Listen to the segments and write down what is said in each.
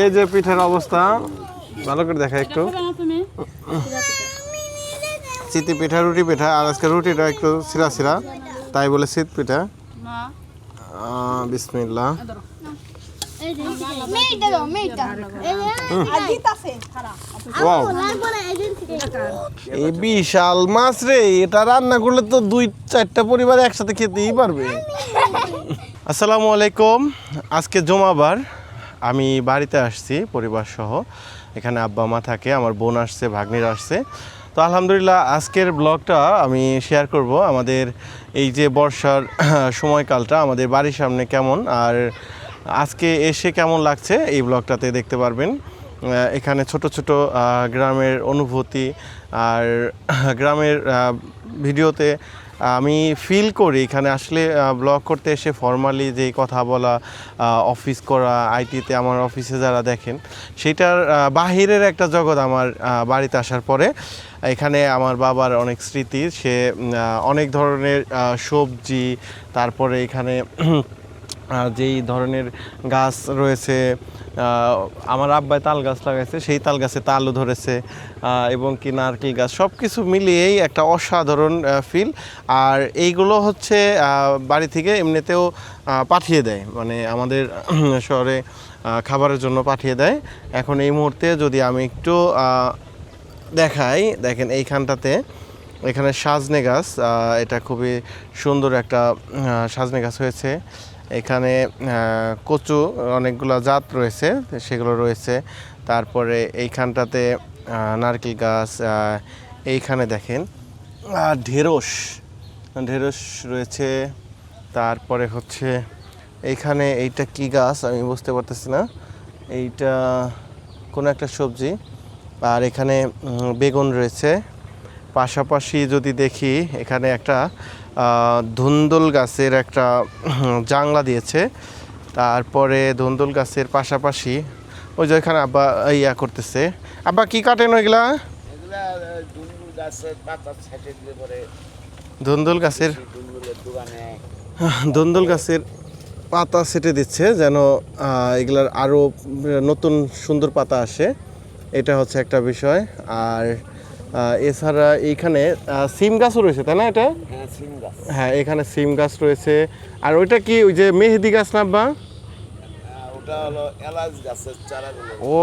এই যে পিঠার অবস্থা ভালো করে দেখা একটু। চিতি পিঠা রুটি পিঠা আর আজকে রুটিটা একটু সিরা সিরা তাই বলে শীত পিঠা। ওয়াও। এই বিশাল মাছ রে এটা রান্না করলে তো দুই চারটা পরিবার একসাথে খেতেই পারবে। আসসালামু আলাইকুম আজকে জমাবার। আমি বাড়িতে আসছি পরিবার সহ এখানে আব্বা মা থাকে, আমার বোন আসছে, ভাগ্নির আসছে। তো আলহামদুলিল্লাহ, আজকের ব্লগটা আমি শেয়ার করব আমাদের এই যে বর্ষার সময়কালটা, আমাদের বাড়ির সামনে কেমন, আর আজকে এসে কেমন লাগছে এই ব্লগটাতে দেখতে পারবেন। এখানে ছোট ছোট গ্রামের অনুভূতি, আর গ্রামের ভিডিওতে আমি ফিল করি, এখানে আসলে ব্লগ করতে এসে ফর্মালি যে কথা বলা অফিস করা আইটিতে আমার অফিসে যারা দেখেন, সেটার বাহিরের একটা জগৎ আমার বাড়িতে আসার পরে, এখানে আমার বাবার অনেক স্মৃতি, সে অনেক ধরনের সবজি, তারপরে এখানে যেই ধরনের গাছ রয়েছে আমার আব্বাই তাল গাছ লাগাইছে, সেই তাল গাছে তালও ধরেছে এবং কি নারকেল গাছ সব কিছু মিলিয়েই একটা অসাধারণ ফিল আর এইগুলো হচ্ছে বাড়ি থেকে এমনিতেও পাঠিয়ে দেয়। মানে আমাদের শহরে খাবারের জন্য পাঠিয়ে দেয়। এখন এই মুহূর্তে যদি আমি একটু দেখাই, দেখেন এইখানটাতে, এখানে সাজনে গাছ এটা খুবই সুন্দর একটা সাজনে গাছ হয়েছে। এখানে কচু অনেকগুলো জাত রয়েছে, সেগুলো রয়েছে। তারপরে এইখানটাতে নারকেল গাছ এইখানে দেখেন। ঢেঁড়স ঢেঁড়স রয়েছে। তারপরে হচ্ছে, এইখানে এইটা কি গাছ? আমি বুঝতে পারতেছি না। এইটা কোনো একটা সবজি। আর এখানে বেগুন রয়েছে। পাশাপাশি যদি দেখি, এখানে একটা ধুন্দুল গাছের একটা জাংলা দিয়েছে। তারপরে ধুন্দুল গাছের পাশাপাশি ওই যে এখানে আব্বা ইয়া করতেছে। আব্বা কি কাটেন ওইগুলা? ধুন্দুল গাছের ধুন্দুল গাছের পাতা সেটে দিচ্ছে যেন এগুলার আরও নতুন সুন্দর পাতা আসে। এটা হচ্ছে একটা বিষয়। আর এছাড়া এইখানে সিম গাছও রয়েছে তাই না এটা? হ্যাঁ হ্যাঁ এখানে সিম গাছ রয়েছে। আর ওইটা কি ওই যে মেহেদি গাছ না বা? ও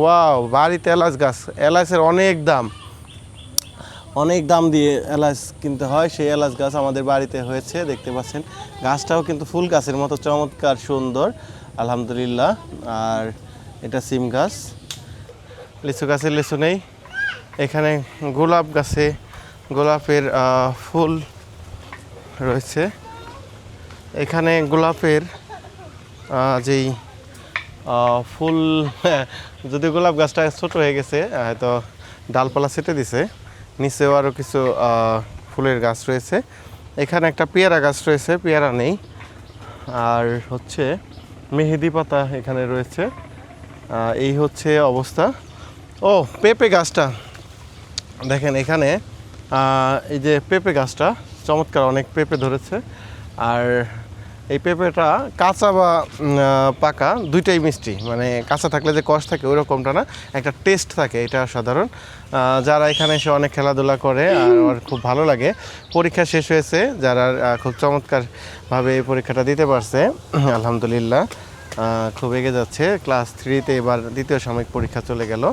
ওয়াও বাড়িতে এলাচ গাছ। এলাচের অনেক দাম। অনেক দাম দিয়ে এলাচ কিনতে হয়। সেই এলাচ গাছ আমাদের বাড়িতে হয়েছে দেখতে পাচ্ছেন। গাছটাও কিন্তু ফুল গাছের মতো চমৎকার সুন্দর আলহামদুলিল্লাহ। আর এটা সিম গাছ। লিচু গাছের লিচু নেই। এখানে গোলাপ গাছে গোলাপের ফুল রয়েছে। এখানে গোলাপের যেই ফুল যদি গোলাপ গাছটা ছোট হয়ে গেছে হয়তো ডালপালা ছেটে দিছে, নিচেও আরও কিছু ফুলের গাছ রয়েছে। এখানে একটা পেয়ারা গাছ রয়েছে, পেয়ারা নেই। আর হচ্ছে মেহেদি পাতা এখানে রয়েছে। এই হচ্ছে অবস্থা। ও, পেঁপে গাছটা। দেখেন এখানে এই যে পেঁপে গাছটা চমৎকার অনেক পেঁপে ধরেছে। আর এই পেঁপেটা কাঁচা বা পাকা দুইটাই মিষ্টি। মানে কাঁচা থাকলে যে কষ থাকে ওরকমটা না। একটা টেস্ট থাকে এটা সাধারণ। যারা এখানে এসে অনেক খেলাধুলা করে আর ওর খুব ভালো লাগে পরীক্ষা শেষ হয়েছে। যারা খুব চমৎকারভাবে এই পরীক্ষাটা দিতে পারছে আলহামদুলিল্লাহ খুব এগে যাচ্ছে। ক্লাস থ্রিতে এবার দ্বিতীয় সাময়িক পরীক্ষা চলে গেল।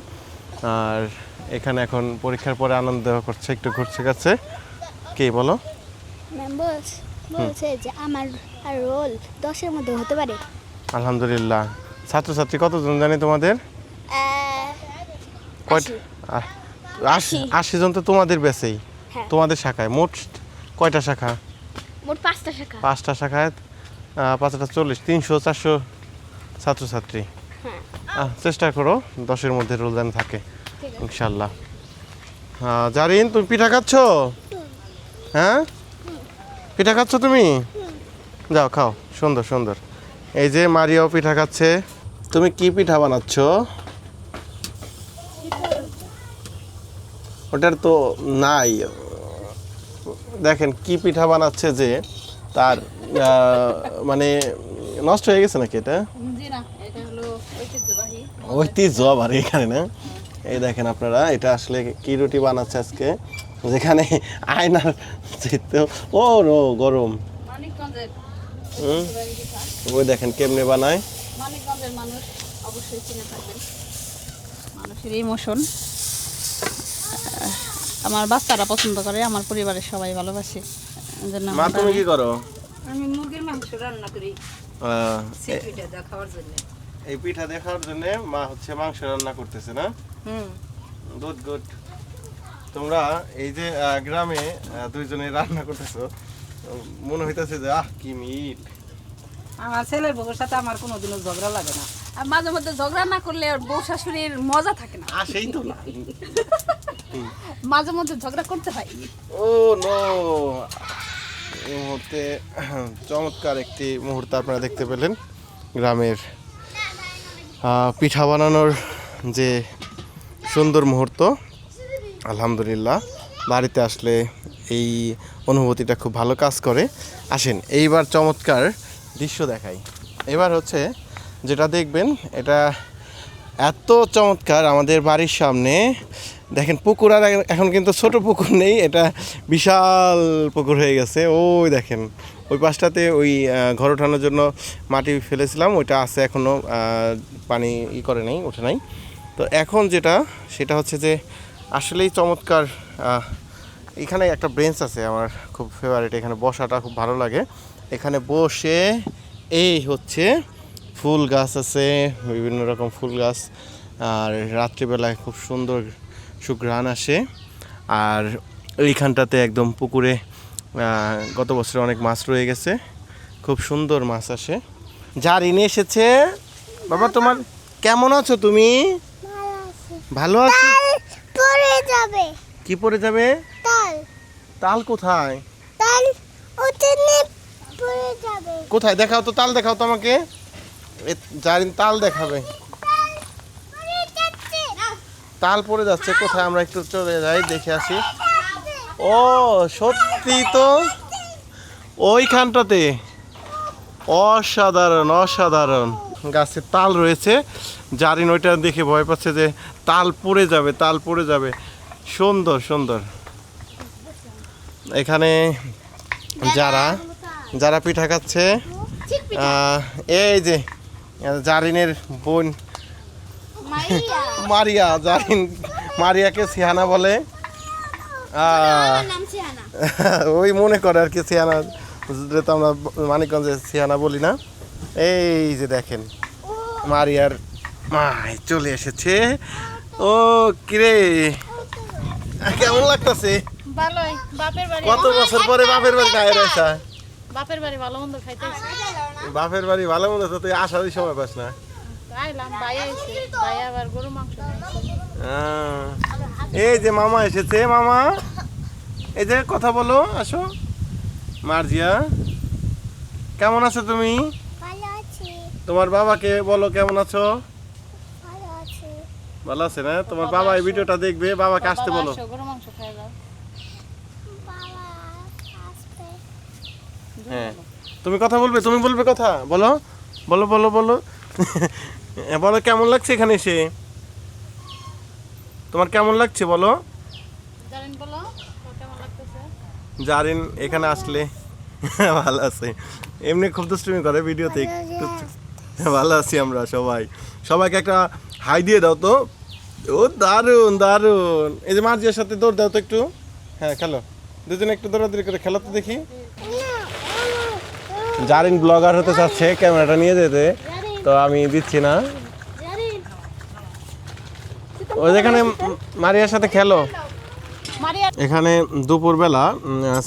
আর এখানে এখন পরীক্ষার পরে আনন্দ করছে একটু ঘুরছে গেছে কে বলো? ম্যাম বলছে যে আমার রোল দশের মধ্যে হতে পারে। আলহামদুলিল্লাহ। ছাত্রছাত্রী কতজন জানি তোমাদের? আশি। জন তো তোমাদের বেসেই। হ্যাঁ। তোমাদের শাখায় মোট কয়টা শাখা? মোট পাঁচটা শাখা। পাঁচটা শাখায় পাঁচটা চল্লিশ তিনশো চারশো ছাত্রছাত্রী। হ্যাঁ। চেষ্টা করো দশের মধ্যে রোল যেন থাকে। ইনশাল্লাহ। আহ, জারিন তুমি পিঠা খাচ্ছ? হ্যাঁ? পিঠা খাচ্ছ তুমি? যাও খাও। সুন্দর সুন্দর। এই যে মারিয়াও পিঠা খাচ্ছে। তুমি কি পিঠা বানাচ্ছ? ওটার তো নাই। দেখেন কি পিঠা বানাচ্ছে যে তার মানে নষ্ট হয়ে গেছে নাকি এটা? ঐতিহ্য আবার এখানে না? এই দেখেন আপনারা এটা আসলে কি রুটি বানাচ্ছে আজকে? যেখানে আয়নার ও রো গরম। ওই দেখেন কেমনে বানায়। মানুষ অবশ্যই চিনে থাকবেন। মানুষের ইমোশন আমার বাচ্চারা পছন্দ করে আমার পরিবারের সবাই ভালোবাসে। মা তুমি কি করো? আমি মুরগির মাংস রান্না করি। এই পিঠা দেখার জন্য মা হচ্ছে মাংস রান্না করতেছে না? গুড গুড তোমরা এই যে গ্রামে দুইজনে রান্না করতেছো মনে হইতাছে যে আহ কি মিট আমার ছেলের বউর সাথে আমার কোনোদিনও ঝগড়া লাগে না। আর মাঝে মধ্যে ঝগড়া না করলে বউ শাশুড়ির মজা থাকে না। আর সেই তো না মাঝে মধ্যে ঝগড়া করতে হয়। ও নো এই মুহূর্তে চমৎকার একটি মুহূর্ত আপনারা দেখতে পেলেন গ্রামের পিঠা বানানোর যে সুন্দর মুহূর্ত। আলহামদুলিল্লাহ, বাড়িতে আসলে এই অনুভূতিটা খুব ভালো কাজ করে। আসেন, এইবার চমৎকার দৃশ্য দেখাই। এবার হচ্ছে যেটা দেখবেন, এটা এত চমৎকার আমাদের বাড়ির সামনে। দেখেন, পুকুর আর এখন- কিন্তু ছোট পুকুর নেই, এটা বিশাল পুকুর হয়ে গেছে। ওই দেখেন, ওই পাশটাতে ওই ঘর ওঠানোর জন্য মাটি ফেলেছিলাম, ওইটা আছে এখনও পানি ই করে নাই, ওঠে নাই। তো এখন যেটা, সেটা হচ্ছে যে আসলেই চমৎকার এখানে একটা ব্রেঞ্চ আছে আমার খুব ফেভারিট এখানে বসাটা খুব ভালো লাগে। এখানে বসে এই হচ্ছে ফুল গাছ আছে, বিভিন্ন রকম ফুল গাছ, আর রাত্রিবেলায় খুব সুন্দর সুঘ্রাণ আসে। আর এইখানটাতে একদম পুকুরে গত বছরে অনেক মাছ রয়ে গেছে, খুব সুন্দর মাছ আসে। যার ইনে এসেছে, বাবা তোমার কেমন আছো তুমি? ভালো আছো? পড়ে যাবে। কি পড়ে যাবে? তাল। তাল কোথায়? তাল উঠে পড়ে যাবে। কোথায়? দেখাও তো তাল দেখাও তো আমাকে। জারিন তাল দেখাবে। তাল পড়ে যাচ্ছে কোথায়? আমরা একটু চলে যাই দেখে আসি। ও সত্যি তো? ওইখানটাতে। অসাধারণ অসাধারণ। গাছে তাল রয়েছে। জারিন ওইটা দেখে ভয় পাচ্ছে যে তাল পড়ে যাবে তাল পড়ে যাবে। সুন্দর সুন্দর। এখানে যারা যারা পিঠা খাচ্ছে এই যে জারিনের বোন মারিয়া। জারিন মারিয়াকে সিহানা বলে। ওই মনে করে আর কি সিহানা যেটা আমরা মানিকগঞ্জে সিহানা বলি না। এই যে দেখেন মারিয়ার মাই চলে এসেছে। ও কিরে? কেমন লাগতেছে? ভালোই বাপের বাড়ি। কত বছর পরে বাপের বাড়ি গায়ে রয়েছে বাপের বাড়ি ভালো মন্দ খাইতেছি বাপের বাড়ি ভালো মনে তো তুই আসারই সময় পাস না। আইলাম ভাই আইছে ভাই আবার গরু মাংস এই যে মামা এসেছে মামা। এই যে কথা বলো আসো। মার্জিয়া কেমন আছো তুমি? তোমার বাবাকে বলো কেমন আছি? ভালো আছে না? তোমার বাবা এই ভিডিওটা দেখবে বাবাকে আসতে বলো। হ্যাঁ। তুমি কথা বলবে তুমি বলবে কথা বলো বলো বলো বলো। বলো কেমন লাগছে এখানে এসে? তোমার কেমন লাগছে বলো? জারিন এখানে আসলে ভালো আছে। এমনি খুব দুষ্টুমি করে ভিডিওতে একটু ভালো আছি আমরা সবাই। সবাইকে একটা হাই দিয়ে দাও তো। ও দারুণ দারুণ এই যে মার্জিয়ার সাথে দৌড় দাও তো একটু। হ্যাঁ খেলো। দুজনে একটু দৌড়াদৌড়ি করে খেলো তো দেখি। জারিন ব্লগার হতে চাচ্ছে ক্যামেরাটা নিয়ে যেতে। তো আমি দিচ্ছি না। জানেন ও যেখানে মারিয়ার সাথে খেলো। এখানে দুপুরবেলা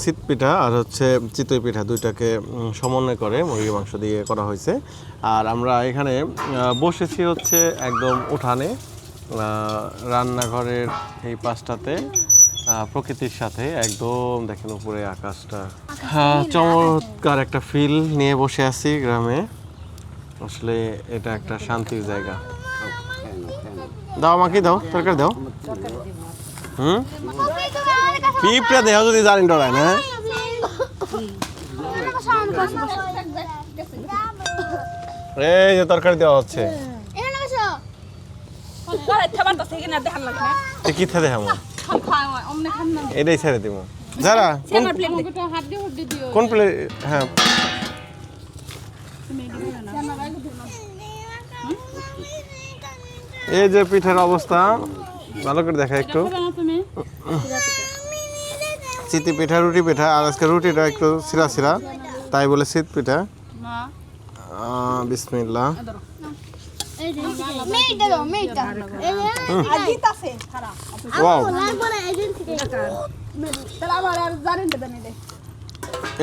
শীত পিঠা আর হচ্ছে চিতই পিঠা দুইটাকে সমন্বয় করে মুরগি মাংস দিয়ে করা হয়েছে। আর আমরা এখানে বসেছি হচ্ছে একদম উঠানে। রান্নাঘরের এই পাশটাতে প্রকৃতির সাথে একদম দেখেন উপরে আকাশটা। হ্যাঁ চমৎকার একটা ফিল নিয়ে বসে আছি গ্রামে। আসলে এটা একটা শান্তির জায়গা। দাও আমাকে দাও তরকারি দাও। হুম? পিঁপড়া দেহ যদি জানি ডরায় না? এই যে তরকারি দেওয়া হচ্ছে আরে খাবার তো থেকে না দেখার লাগে না এ কি থাকে হামো খান খাওয়া অমনে খান না। এটাই ছেড়ে দিব। যারা কোন প্লেট দে। হাড্ডি হুড্ডি দিও। কোন প্লে হ্যাঁ। এই যে পিঠার অবস্থা ভালো করে দেখা একটু। চিতি পিঠা রুটি পিঠা আর আজকে রুটিটা একটু সিরা সিরা তাই বলে শীত পিঠা। না দাও এই যে আজিত আছে খারাপ। ওয়াও লাগবে না এদিন থেকে তাহলে আবার আর জানেন দেবেন দে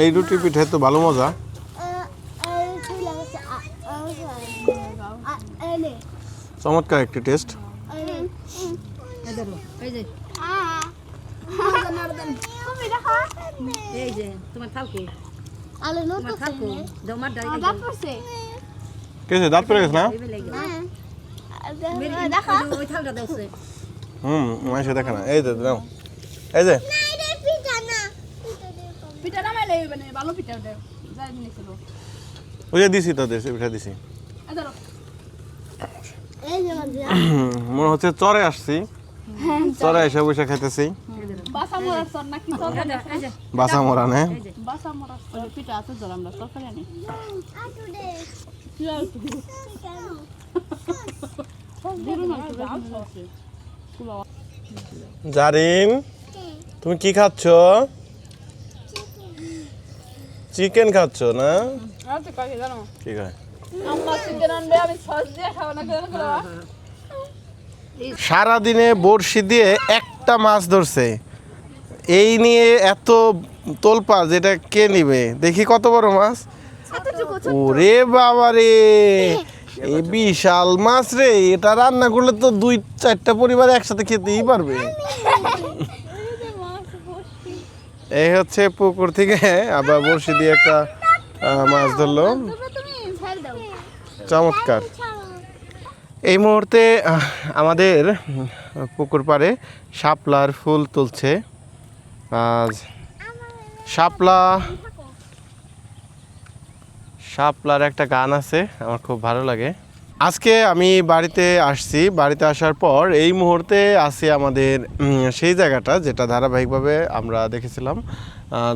এই রুটি পিঠে তো ভালো মজা। চমৎকার একটি টেস্ট দাঁত পড়ে গেছে না? হুম মাসে দেখা না। এই যে দাও। এই যে। পিঠা নামাই লইবে না ভালো পিঠা দে যাই নিছিল ওই যে দিছি তো দেশে পিঠা দিছি। এদারো এই যে মানে মনে হচ্ছে চরে আসছি। চরে। এসে বসে খাইতেছি। বাসা মরা সর না। পিঠা আছে জল আমরা জারিন তুমি কি খাচ্ছ? চিকেন খাচ্ছ না? ঠিক আছে। সারাদিনে বড়শি দিয়ে একটা মাছ ধরছে। এই নিয়ে এত তোলপা যেটা কে নিবে? দেখি কত বড় মাছ? ওরে বাবা রে এই বিশাল মাছ রে, এটা রান্না করলে তো দুই চারটা পরিবার একসাথে খেতেই পারবে। এই হচ্ছে পুকুর থেকে আবার বড়শি দিয়ে একটা মাছ ধরলো। চমৎকার। এই মুহূর্তে আমাদের পুকুর পাড়ে শাপলার ফুল তুলছে। আজ শাপলা শাপলার একটা গান আছে, আমার খুব ভালো লাগে। আজকে আমি বাড়িতে আসছি, বাড়িতে আসার পর এই মুহূর্তে আছি আমাদের সেই জায়গাটা যেটা ধারাবাহিকভাবে আমরা দেখেছিলাম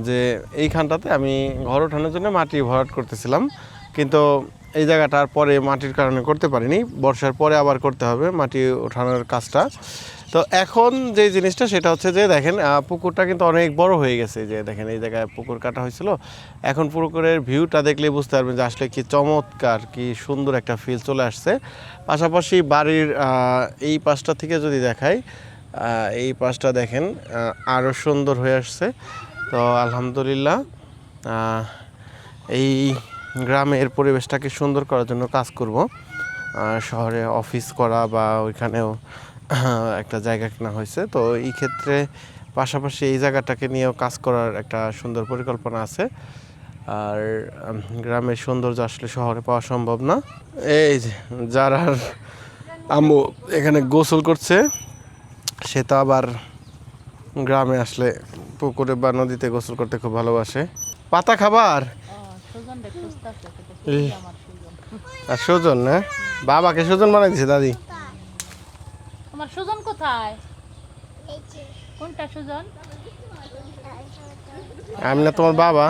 যে এইখানটাতে আমি ঘর ওঠানোর জন্য মাটি ভরাট করতেছিলাম। কিন্তু এই জায়গাটার পরে মাটির কারণে করতে পারিনি, বর্ষার পরে আবার করতে হবে মাটি ওঠানোর কাজটা। তো এখন যে জিনিসটা সেটা হচ্ছে যে দেখেন পুকুরটা কিন্তু অনেক বড় হয়ে গেছে। যে দেখেন, এই জায়গায় পুকুর কাটা হয়েছিল। এখন পুকুরের ভিউটা দেখলে বুঝতে পারবেন যে আসলে কি চমৎকার, কি সুন্দর একটা ফিল চলে আসছে। পাশাপাশি বাড়ির এই পাশটা থেকে যদি দেখাই এই পাশটা দেখেন আরও সুন্দর হয়ে আসছে। তো আলহামদুলিল্লাহ এই গ্রামের পরিবেশটাকে সুন্দর করার জন্য কাজ করব। শহরে অফিস করা বা ওইখানেও একটা জায়গা কেনা হয়েছে। তো এই ক্ষেত্রে পাশাপাশি এই জায়গাটাকে নিয়েও কাজ করার একটা সুন্দর পরিকল্পনা আছে। আর গ্রামের সৌন্দর্য আসলে শহরে পাওয়া সম্ভব না। এই যে যারা আম্মু এখানে গোসল করছে সে তো আবার গ্রামে আসলে পুকুরে বা নদীতে গোসল করতে খুব ভালোবাসে। পাতা খাবার? আর সুজন না? বাবাকে সুজন বানাই দিছে দাদি? তোমার সুজন কোথায়? কোনটা সুজন? আমি না তোমার বাবা।